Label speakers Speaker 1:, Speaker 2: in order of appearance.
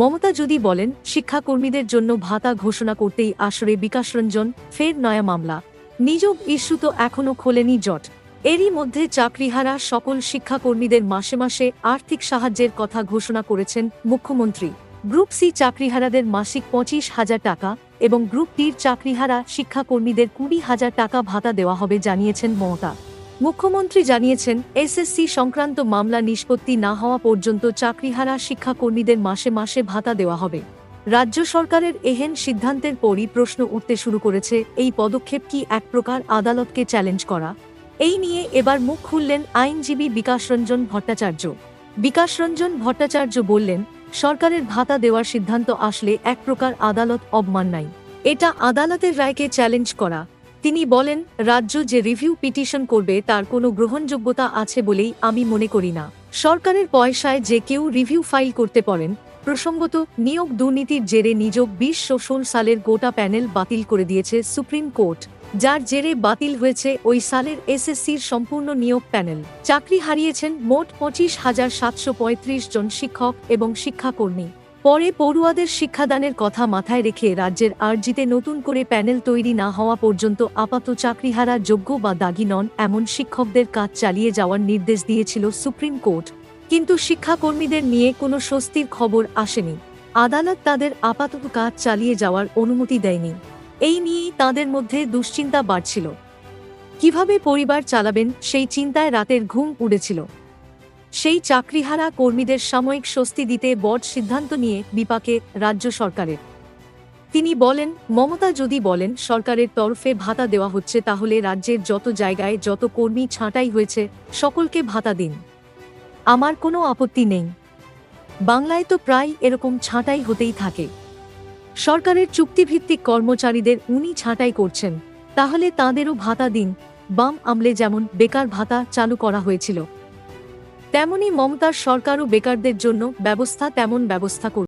Speaker 1: মমতা যদি বলেন, শিক্ষাকর্মীদের জন্য ভাতা ঘোষণা করতেই আসরে বিকাশরঞ্জন ফের নয়া মামলা। নিযোগ ইস্যু তো এখনও খোলেনি জট। এরই মধ্যে চাকরিহারা সকল শিক্ষাকর্মীদের মাসে মাসে আর্থিক সাহায্যের কথা ঘোষণা করেছেন মুখ্যমন্ত্রী। গ্রুপ সি চাকরিহারাদের মাসিক পঁচিশ হাজার টাকা এবং গ্রুপ ডির চাকরিহারা শিক্ষাকর্মীদের কুড়ি হাজার টাকা ভাতা দেওয়া হবে জানিয়েছেন মমতা। মুখ্যমন্ত্রী জানিয়েছেন, এসএসসি সংক্রান্ত মামলা নিষ্পত্তি না হওয়া পর্যন্ত চাকরিহারা শিক্ষাকর্মীদের মাসে মাসে ভাতা দেওয়া হবে। রাজ্য সরকারের এহেন সিদ্ধান্তের পরই প্রশ্ন উঠতে শুরু করেছে, এই পদক্ষেপ কি এক প্রকার আদালতকে চ্যালেঞ্জ করা? এই নিয়ে এবার মুখ খুললেন আইনজীবী বিকাশরঞ্জন ভট্টাচার্য। বিকাশরঞ্জন ভট্টাচার্য বললেন, সরকারের ভাতা দেওয়ার সিদ্ধান্ত আসলে এক প্রকার আদালত অবমাননাই। এটা আদালতের রায়কে চ্যালেঞ্জ করা। তিনি বলেন, রাজ্য যে রিভিউ পিটিশন করবে তার কোনো গ্রহণযোগ্যতা আছে বলেই আমি মনে করি না। সরকারের পয়সায় যে কেউ রিভিউ ফাইল করতে পারেন, প্রসঙ্গত নিয়োগ দুর্নীতির জেরে নিযোগ বিশ শোষণ সালের গোটা প্যানেল বাতিল করে দিয়েছে সুপ্রিম কোর্ট, যার জেরে বাতিল হয়েছে ওই সালের এসএসসির সম্পূর্ণ নিয়োগ প্যানেল। চাকরি হারিয়েছেন মোট পঁচিশ হাজার সাতশো পঁয়ত্রিশ জন শিক্ষক এবং শিক্ষাকর্মী। পরে পড়ুয়াদের শিক্ষাদানের কথা মাথায় রেখে রাজ্যের আর্জিতে নতুন করে প্যানেল তৈরি না হওয়া পর্যন্ত আপাত চাকরিহারা যোগ্য বা দাগি নন এমন শিক্ষকদের কাজ চালিয়ে যাওয়ার নির্দেশ দিয়েছিল সুপ্রিম কোর্ট। কিন্তু শিক্ষাকর্মীদের নিয়ে কোনো স্বস্তির খবর আসেনি। আদালত তাদের আপাতত কাজ চালিয়ে যাওয়ার অনুমতি দেয়নি। এই নিয়েই তাদের মধ্যে দুশ্চিন্তা বাড়ছিল। কীভাবে পরিবার চালাবেন সেই চিন্তায় রাতের ঘুম উড়েছিল। সেই চাকরিহারা কর্মীদের সাময়িক স্বস্তি দিতে বড় সিদ্ধান্ত নিয়ে বিপাকে রাজ্য সরকারের। তিনি বলেন, মমতা যদি বলেন, সরকারের তরফে ভাতা দেওয়া হচ্ছে, তাহলে রাজ্যের যত জায়গায় যত কর্মী ছাঁটাই হয়েছে, সকলকে ভাতা দিন। আমার কোনো আপত্তি নেই। বাংলায় তো প্রায় এরকম ছাঁটাই হতেই থাকে। সরকারের চুক্তিভিত্তিক কর্মচারীদের উনি ছাঁটাই করছেন, তাহলে তাঁদেরও ভাতা দিন। বাম আমলে যেমন বেকার ভাতা চালু করা হয়েছিল। তেমনি মমতার সরকারও বেকারদের জন্য ব্যবস্থা তেমন ব্যবস্থা করবে।